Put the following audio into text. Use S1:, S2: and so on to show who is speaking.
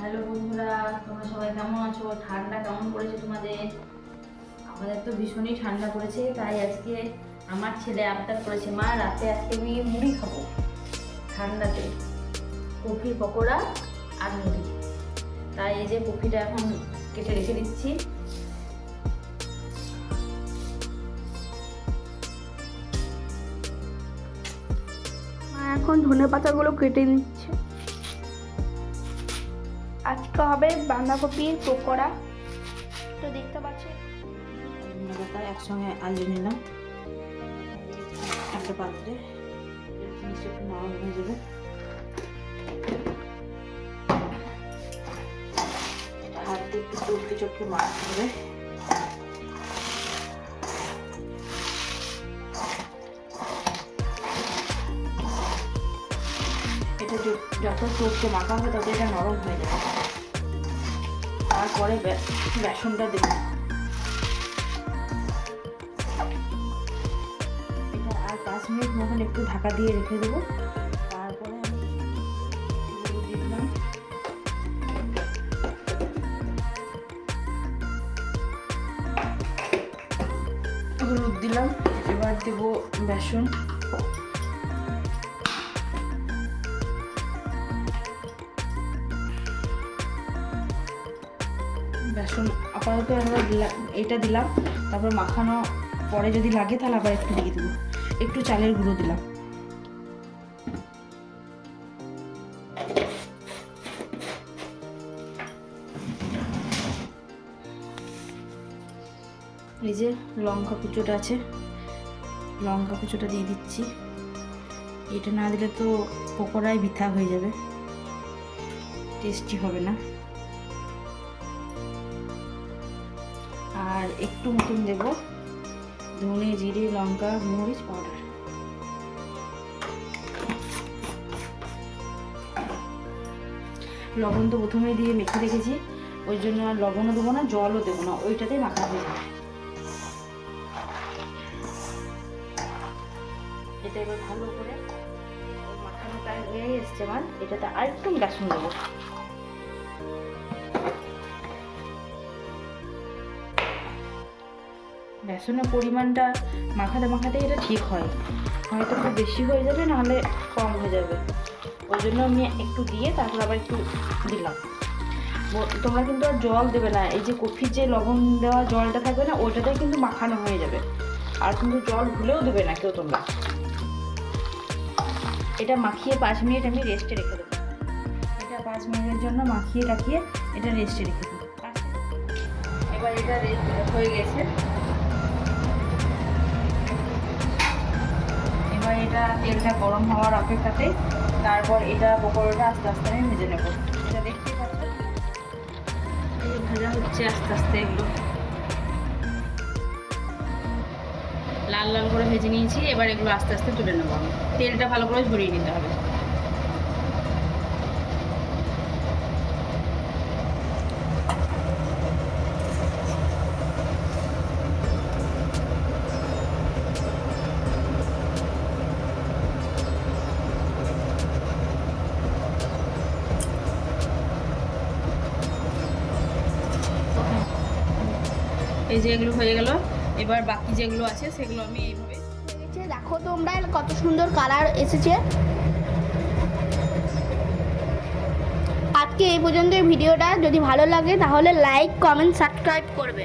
S1: Hello বন্ধুরা, তোমরা সবাই কেমন আছো? ঠান্ডা কেমন পড়েছে তোমাদের? আমাদের তো ভীষণই ঠান্ডা পড়েছে, তাই আজকে আমার ছেলে আবদার করেছে, মা, রাতে আজকে আমি মুড়ি খাব। ঠান্ডাতে, কফি, পকোড়া আর মুড়ি। তাই এই যে কফিটা এখন কেটে রেখে দিচ্ছি।
S2: এখন ধনে পাতাগুলো কেটে নিচ্ছে। আজকে হবে বাঁধাকপির পকোড়া। তো দেখতে পাচ্ছি?
S1: একসঙ্গে আলু নিলাম। একটা পাত্রে। জিনিসটা নরম হয়ে যাবে। হাত হবে। এটা যত চটকে মাখা হবে তত এটা নরম হয়ে যাবে। তারপরে বেসনটা দেবো। এটা আর পাঁচ মিনিট মতন একটু ঢাকা দিয়ে রেখে দেবো। তারপরে আমি দিলাম। এবার দেবো বেসন। বেসন আপাতত আমরা এটা দিলাম, তারপর মাখানো পরে যদি লাগে তাহলে আবার একটু দিয়ে দেবো। একটু চালের গুঁড়ো দিলাম। এই যে লঙ্কা কুচোটা আছে, লঙ্কা কুচোটা দিয়ে দিচ্ছি। এটা না দিলে তো পকোড়ায় বৃথা হয়ে যাবে। টেস্টি হবে না। আর একটু মতন দেব ধনে, জিরে, লঙ্কা, মরিচ, পাউডার। লবণ তো প্রথমেই দিয়ে মেখে রেখেছি, ওই জন্য আর লবণও দেবো না, জলও দেবো না, ওইটাতেই মাখা হয়ে যাবে। এটা এবার ভালো করে মাখানো প্রায় হয়ে এসছে আমার, এটাতে আর একটু বেসন দেবো। বেসনের পরিমাণটা মাখাতে মাখাতে এটা ঠিক হয়। হয়তো খুব বেশি হয়ে যাবে, নাহলে কম হয়ে যাবে। ওই জন্য আমি একটু দিয়ে তারপর আবার একটু দিলাম। তোমরা কিন্তু আর জল দেবে না। এই যে কফির যে লবণ দেওয়া জলটা থাকবে না ওইটাতে কিন্তু মাখানো হয়ে যাবে। আর কিন্তু জল ভুলেও দেবে না কেউ তোমরা। এটা মাখিয়ে পাঁচ মিনিট আমি রেস্টে রেখে দেবো। এটা পাঁচ মিনিটের জন্য মাখিয়ে রাখিয়ে এটা রেস্টে রেখে দিই এবার এটা রেস্ট হয়ে গেছে। এটা তেলটা গরম হওয়ার অপেক্ষাতে, তারপর এটা পকোড়াটা আস্তে আস্তে আমি ভেজে নেব। ভাজা হচ্ছে আস্তে আস্তে এগুলো। লাল লাল করে ভেজে নিয়েছি, এবার এগুলো আস্তে আস্তে তুলে নেব তেলটা ভালো করে ঝরিয়ে নিতে হবে। এই যে এগুলো হয়ে গেল। এবার বাকি যেগুলো আছে, সেগুলো আমি এইভাবে
S2: দেখো তোমরা কত সুন্দর কালার এসেছে। আজকে এই পর্যন্ত ভিডিওটা। যদি ভালো লাগে তাহলে লাইক কমেন্ট সাবস্ক্রাইব করবে।